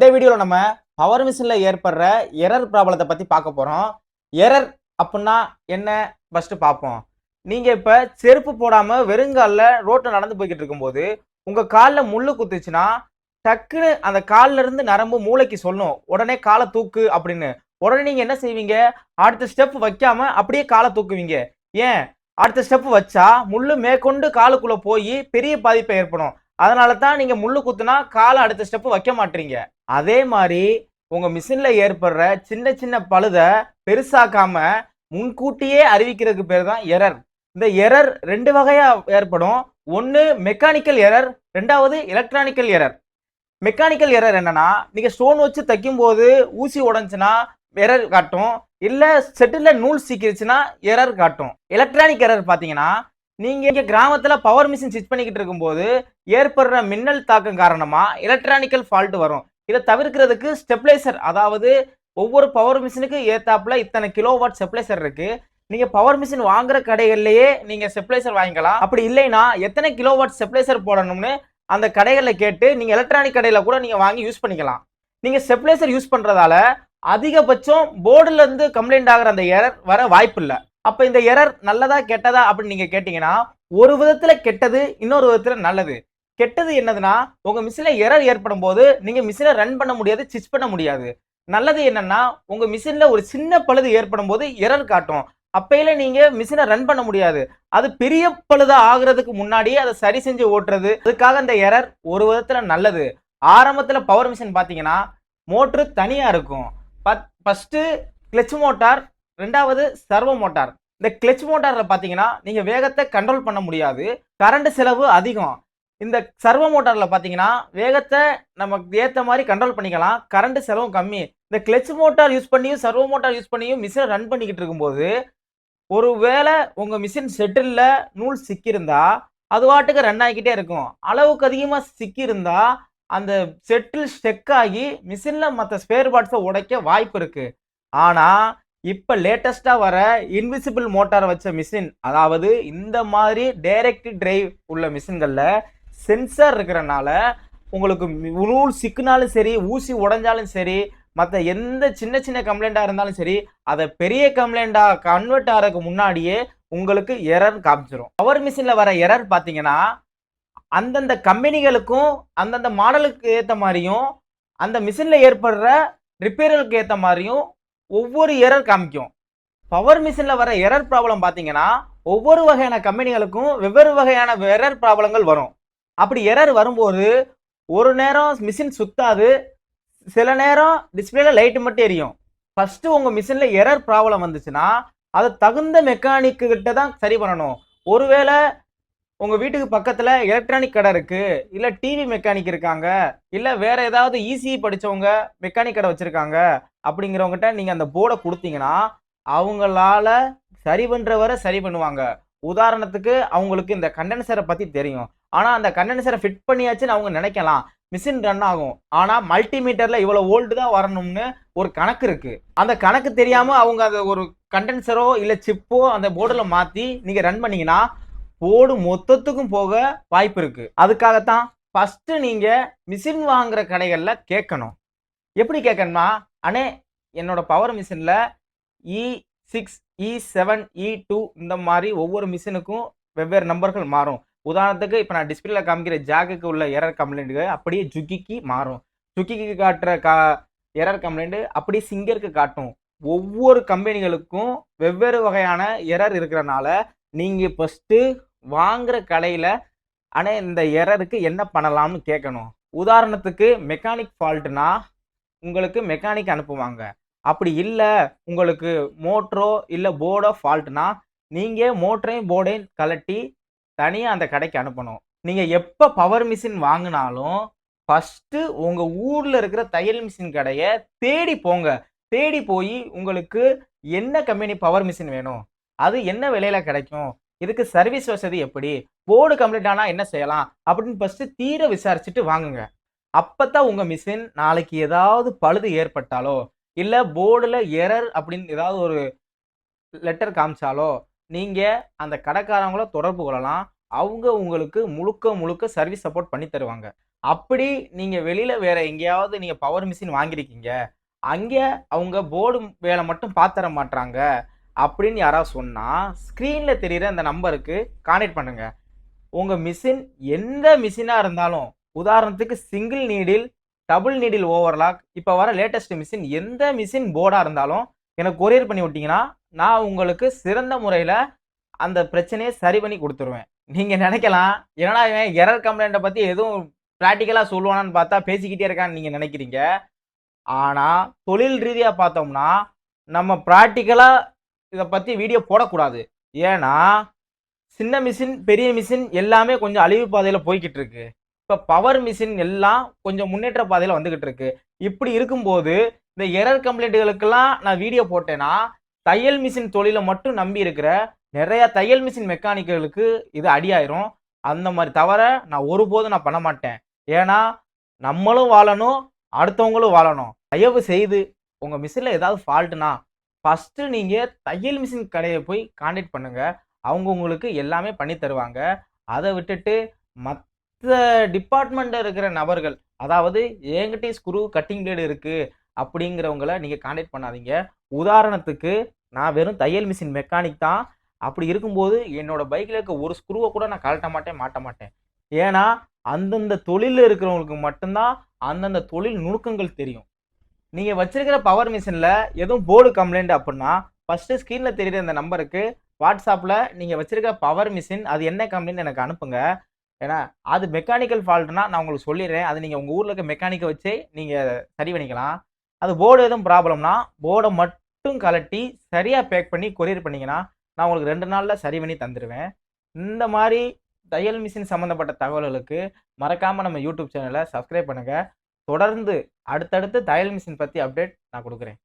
இந்த வீடியோவில் நம்ம பவர் மிஷினில் ஏற்படுற எரர் ப்ராப்ளத்தை பற்றி பார்க்க போகிறோம் எரர் அப்படின்னா என்ன? ஃபஸ்ட்டு பார்ப்போம். நீங்கள் இப்போ செருப்பு போடாமல் வெறுங்காலில் ரோட்டில் நடந்து போய்கிட்டு இருக்கும்போது உங்கள் காலில் முள்ளு குத்துச்சுன்னா டக்குன்னு அந்த காலில் இருந்து நரம்பு மூளைக்கு சொல்லணும் உடனே காலை தூக்கு அப்படின்னு. உடனே நீங்கள் என்ன செய்வீங்க? அடுத்த ஸ்டெப் வைக்காம அப்படியே காலை தூக்குவீங்க. ஏன்? அடுத்த ஸ்டெப் வச்சா முள்ளு மேற்கொண்டு காலுக்குள்ளே போய் பெரிய பாதிப்பை ஏற்படும். அதனால தான் நீங்க முள்ளு குத்துனா காலை அடுத்த ஸ்டெப் வைக்க மாட்டீங்க. அதே மாதிரி உங்க மிஷின்ல ஏற்படுற சின்ன சின்ன பழுதை பெருசாக்காம முன்கூட்டியே அறிவிக்கிறதுக்கு பேர் தான் எரர் இந்த எரர் ரெண்டு வகையா ஏற்படும். ஒன்று மெக்கானிக்கல் எரர் ரெண்டாவது எலக்ட்ரானிக்கல் எரர் மெக்கானிக்கல் எரர் என்னன்னா நீங்க ஸ்டோன் வச்சு தைக்கும் போது ஊசி உடஞ்சுன்னா எரர் காட்டும். இல்ல செட்டில் நூல் சீக்கிருச்சுன்னா எரர் காட்டும். எலக்ட்ரானிக் எரர் பாத்தீங்கன்னா நீங்க இங்க கிராமத்துல பவர் மிஷின் ஸ்டிச் பண்ணிக்கிட்டு இருக்கும்போது ஏற்படுற மின்னல் தாக்கம் காரணமா எலக்ட்ரானிக்கல் ஃபால்ட் வரும். இதை தவிர்க்கிறதுக்கு ஸ்டெப்லைசர் அதாவது ஒவ்வொரு பவர் மிஷினுக்கு ஏத்தாப்புல இத்தனை கிலோ வாட் ஸ்டெப்லைசர் இருக்கு. நீங்க பவர் மிஷின் வாங்குற கடைகள்லயே நீங்க ஸ்டெப்லைசர் வாங்கிக்கலாம். அப்படி இல்லைன்னா எத்தனை கிலோ வாட் ஸ்டெப்லைசர் போடணும்னு அந்த கடைகளில் கேட்டு நீங்க எலக்ட்ரானிக் கடையில கூட நீங்க வாங்கி யூஸ் பண்ணிக்கலாம். நீங்க ஸ்டெப்லைசர் யூஸ் பண்றதால அதிகபட்சம் போர்டுல இருந்து கம்ப்ளைண்ட் ஆகிற அந்த எரர் வர வாய்ப்பு இல்லை அப்ப இந்த எரர் நல்லதா கெட்டதா அப்படின்னு நீங்க கேட்டீங்கன்னா ஒரு விதத்துல கெட்டது இன்னொரு விதத்துல நல்லது. கெட்டது என்னதுன்னா உங்க மிஷின்ல எரர் ஏற்படும் போது நீங்க மிஷினை ரன் பண்ண முடியாது ஸ்டிச் பண்ண முடியாது. நல்லது என்னன்னா உங்க மிஷின்ல ஒரு சின்ன பழுது ஏற்படும் போது எரர் காட்டும். அப்பையில நீங்க மிஷினை ரன் பண்ண முடியாது. அது பெரிய பழுதா ஆகுறதுக்கு முன்னாடியே அதை சரி செஞ்சு ஓட்டுறது. அதுக்காக இந்த எரர் ஒரு விதத்துல நல்லது. ஆரம்பத்துல பவர் மிஷின் பாத்தீங்கன்னா மோட்ரு தனியா இருக்கும். ஃபர்ஸ்ட் கிளச் மோட்டார் ரெண்டாவது சர்வோ மோட்டார் இந்த கிளச் மோட்டாரில் பார்த்தீங்கன்னா நீங்கள் வேகத்தை கண்ட்ரோல் பண்ண முடியாது. கரண்ட் செலவு அதிகம். இந்த சர்வோ மோட்டாரில் பார்த்தீங்கன்னா வேகத்தை நமக்கு ஏற்ற மாதிரி கண்ட்ரோல் பண்ணிக்கலாம். கரண்ட் செலவும் கம்மி. இந்த கிளச் மோட்டார் யூஸ் பண்ணியும் சர்வோ மோட்டார் யூஸ் பண்ணியும் மிஷினை ரன் பண்ணிக்கிட்டு இருக்கும்போது ஒரு வேளை உங்கள் மிஷின் செட்டிலில் நூல் சிக்கியிருந்தா அது வாட்டுக்கு ரன் ஆகிக்கிட்டே இருக்கும். அளவுக்கு அதிகமாக சிக்கியிருந்தா அந்த செட்டில் ஸ்டெக் ஆகி மிஷினில் மற்ற ஸ்பேர் பார்ட்ஸை உடைக்க வாய்ப்பு இருக்குது ஆனால் இப்போ லேட்டஸ்ட்டாக வர இன்விசிபிள் மோட்டார் வச்ச மிஷின் அதாவது இந்த மாதிரி டைரக்ட் டிரைவ் உள்ள மிஷின்களில் சென்சார் இருக்கிறனால உங்களுக்கு நூல் சிக்குனாலும் சரி ஊசி உடைஞ்சாலும் சரி மற்ற எந்த சின்ன சின்ன கம்ப்ளைண்ட்டாக இருந்தாலும் சரி அதை பெரிய கம்ப்ளைண்ட்டாக கன்வெர்ட் ஆகிறதுக்கு முன்னாடியே உங்களுக்கு எரர் காமிச்சிரும். பவர் மிஷினில் வர எரர் பார்த்தீங்கன்னா அந்தந்த கம்பெனிகளுக்கும் அந்தந்த மாடலுக்கு ஏற்ற மாதிரியும் அந்த மிஷினில் ஏற்படுற ரிப்பேர்களுக்கு ஏற்ற மாதிரியும் ஒவ்வொரு எரர் காமிக்கும். பவர் மிஷினில் வர எரர் ப்ராப்ளம் பார்த்தீங்கன்னா ஒவ்வொரு வகையான கம்பெனிகளுக்கும் வெவ்வேறு வகையான எரர் ப்ராப்ளங்கள் வரும். அப்படி எரர் வரும்போது ஒரு நேரம் மிஷின் சுத்தாது சில நேரம் டிஸ்பிளேல லைட்டு மட்டும் எரியும். ஃபஸ்ட்டு உங்கள் மிஷினில் எரர் ப்ராப்ளம் வந்துச்சுன்னா அதை தகுந்த மெக்கானிக்கு கிட்ட தான் சரி பண்ணணும். ஒருவேளை உங்கள் வீட்டுக்கு பக்கத்தில் எலக்ட்ரானிக் கடை இருக்குது இல்லை டிவி மெக்கானிக் இருக்காங்க இல்லை வேறு ஏதாவது இசிஇ படிச்சவங்க மெக்கானிக் கடை வச்சுருக்காங்க அப்படிங்கிறவங்ககிட்ட நீங்கள் அந்த போர்டை கொடுத்தீங்கன்னா அவங்களால சரி பண்ணுற வரை சரி பண்ணுவாங்க. உதாரணத்துக்கு அவங்களுக்கு இந்த கண்டென்சரை பற்றி தெரியும். ஆனால் அந்த கண்டென்சரை ஃபிட் பண்ணியாச்சுன்னு அவங்க நினைக்கலாம். மிஷின் ரன் ஆகும். ஆனால் மல்டிமீட்டரில் இவ்வளோ ஓல்டு தான் வரணும்னு ஒரு கணக்கு இருக்குது அந்த கணக்கு தெரியாமல் அவங்க அதை ஒரு கண்டென்சரோ இல்லை சிப்போ அந்த போர்டில் மாற்றி நீங்கள் ரன் பண்ணீங்கன்னா போர்டு மொத்தத்துக்கும் போக வாய்ப்பு இருக்குது அதுக்காகத்தான் ஃபஸ்ட்டு நீங்கள் மிஷின் வாங்குற கடைகளில் கேட்கணும். எப்படி கேட்கணும்னா அண்ணே என்னோட பவர் மிஷினில் E six E seven E two இந்த மாதிரி ஒவ்வொரு மிஷினுக்கும் வெவ்வேறு நம்பர்கள் மாறும். உதாரணத்துக்கு இப்போ நான் டிஸ்பிளேல காமிக்கிற ஜாக்குக்கு உள்ள எரர் கம்ப்ளைண்ட்டுக்கு அப்படியே ஜுக்கிக்கு மாறும். ஜுக்கிக்கு காட்டுற கா எரர் கம்ப்ளைண்ட்டு அப்படியே சிங்கருக்கு காட்டும். ஒவ்வொரு கம்பெனிகளுக்கும் வெவ்வேறு வகையான எரர் இருக்கிறனால நீங்கள் ஃபஸ்ட்டு வாங்குற கடையில் ஆனால் இந்த எரருக்கு என்ன பண்ணலாம்னு கேட்கணும் உதாரணத்துக்கு மெக்கானிக் ஃபால்ட்னா உங்களுக்கு மெக்கானிக் அனுப்புவாங்க. அப்படி இல்லை உங்களுக்கு மோட்டரோ இல்லை போர்டோ ஃபால்ட்னா நீங்கள் மோட்டரையும் போர்டையும் கலட்டி தனியாக அந்த கடைக்கு அனுப்பணும். நீங்கள் எப்போ பவர் மிஷின் வாங்கினாலும் ஃபஸ்ட்டு உங்கள் ஊரில் இருக்கிற தையல் மிஷின் கடையை தேடி போங்க. தேடி போய் உங்களுக்கு என்ன கம்பெனி பவர் மிஷின் வேணும்? அது என்ன விலையில் கிடைக்கும்? இதுக்கு சர்வீஸ் வசதி எப்படி? போர்டு கம்ப்ளீட் ஆனால் என்ன செய்யலாம்? அப்படின்னு ஃபஸ்ட்டு தீர விசாரிச்சுட்டு வாங்குங்க. அப்பதான் உங்க மிஷின் நாளைக்கு ஏதாவது பழுது ஏற்பட்டாலோ இல்லை போர்டில் எரர் அப்படின்னு ஏதாவது ஒரு லெட்டர் காமிச்சாலோ நீங்க அந்த கடைக்காரங்கள தொடர்பு கொள்ளலாம். அவங்க உங்களுக்கு முழுக்க முழுக்க சர்வீஸ் சப்போர்ட் பண்ணி தருவாங்க. அப்படி நீங்க வெளியில வேற எங்கேயாவது நீங்க பவர் மிஷின் வாங்கியிருக்கீங்க. அங்கே அவங்க போர்டு வேலை மட்டும் பார்த்துற மாட்றாங்க அப்படின்னு யாராவது சொன்னால் ஸ்க்ரீனில் தெரிகிற அந்த நம்பருக்கு கான்டெக்ட் பண்ணுங்கள் உங்கள் மிஷின் எந்த மிஷினாக இருந்தாலும் உதாரணத்துக்கு single needle double needle overlock இப்போ வர லேட்டஸ்ட் மிஷின் எந்த மிஷின் போர்டாக இருந்தாலும் எனக்கு கொரியர் பண்ணி விட்டீங்கன்னா நான் உங்களுக்கு சிறந்த முறையில் அந்த பிரச்சனையை சரி பண்ணி கொடுத்துருவேன். நீங்கள் நினைக்கலாம் என்னடா இவன் எரர் கம்ப்ளைண்ட்டை பற்றி எதுவும் ப்ராக்டிக்கலாக சொல்லுவானான்னு பார்த்தா பேசிக்கிட்டே இருக்கான்னு நீங்கள் நினைக்கிறீங்க. ஆனால் தொழில் ரீதியாக பார்த்தோம்னா நம்ம ப்ராக்டிக்கலாக இதை பற்றி வீடியோ போடக்கூடாது. ஏன்னா சின்ன மிஷின் பெரிய மிஷின் எல்லாமே கொஞ்சம் அழிவு பாதையில் போய்கிட்டு இருக்கு. இப்போ பவர் மிஷின் எல்லாம் கொஞ்சம் முன்னேற்ற பாதையில் வந்துகிட்டு இருக்கு. இப்படி இருக்கும்போது இந்த எரர் கம்ப்ளைண்ட்டுகளுக்கெல்லாம் நான் வீடியோ போட்டேன்னா தையல் மிஷின் தொழிலை மட்டும் நம்பி இருக்கிற நிறைய தையல் மிஷின் மெக்கானிக்குகளுக்கு இது அடியாயிரும். அந்த மாதிரி தவிர நான் ஒருபோதும் நான் பண்ண மாட்டேன். ஏன்னா நம்மளும் வாழணும் அடுத்தவங்களும் வாழணும். தயவு செய்து உங்கள் மிஷினில் ஏதாவது ஃபால்ட்டுனா ஃபஸ்ட்டு நீங்கள் தையல் மிஷின் கடையை போய் கான்டாக்ட் பண்ணுங்கள் அவங்க உங்களுக்கு எல்லாமே பண்ணி தருவாங்க. அதை விட்டுட்டு மற்ற டிபார்ட்மெண்ட்டில் இருக்கிற நபர்கள் அதாவது என்கிட்டயும் ஸ்க்ரூ கட்டிங் பிளேடு இருக்குது அப்படிங்கிறவங்கள நீங்கள் காண்டாக்ட் பண்ணாதீங்க. உதாரணத்துக்கு நான் வெறும் தையல் மிஷின் மெக்கானிக் தான். அப்படி இருக்கும்போது என்னோட பைக்கில் இருக்க ஒரு ஸ்க்ரூவை கூட நான் கழட்ட மாட்டேன் மாட்ட மாட்டேன். ஏன்னா அந்தந்த தொழிலில் இருக்கிறவங்களுக்கு மட்டும்தான் அந்தந்த தொழில் நுணுக்கங்கள் தெரியும். நீங்கள் வச்சிருக்கிற பவர் மிஷினில் எதுவும் போர்டு கம்ப்ளைண்ட் அப்படின்னா ஃபஸ்ட்டு ஸ்க்ரீனில் தெரியுற இந்த நம்பருக்கு வாட்ஸ்அப்பில் நீங்கள் வச்சிருக்க பவர் மிஷின் அது என்ன கம்ப்ளைண்ட் எனக்கு அனுப்புங்க. ஏன்னா அது மெக்கானிக்கல் ஃபால்ட்னா நான் உங்களுக்கு சொல்லிடுறேன். அது நீங்கள் உங்கள் ஊரில் இருக்க மெக்கானிக்கை வச்சே நீங்கள் சரி பண்ணிக்கலாம். அது போர்டு எதுவும் ப்ராப்ளம்னா போர்டை மட்டும் கலட்டி சரியாக பேக் பண்ணி கொரியர் பண்ணிங்கன்னா நான் உங்களுக்கு ரெண்டு நாளில் சரி பண்ணி தந்துடுவேன் இந்த மாதிரி தையல் மிஷின் சம்மந்தப்பட்ட தகவல்களுக்கு மறக்காமல் நம்ம யூடியூப் சேனலை சப்ஸ்கிரைப் பண்ணுங்கள் தொடர்ந்து அடுத்தடுத்து தையல் மிஷின் பற்றி அப்டேட் நான் கொடுக்குறேன்.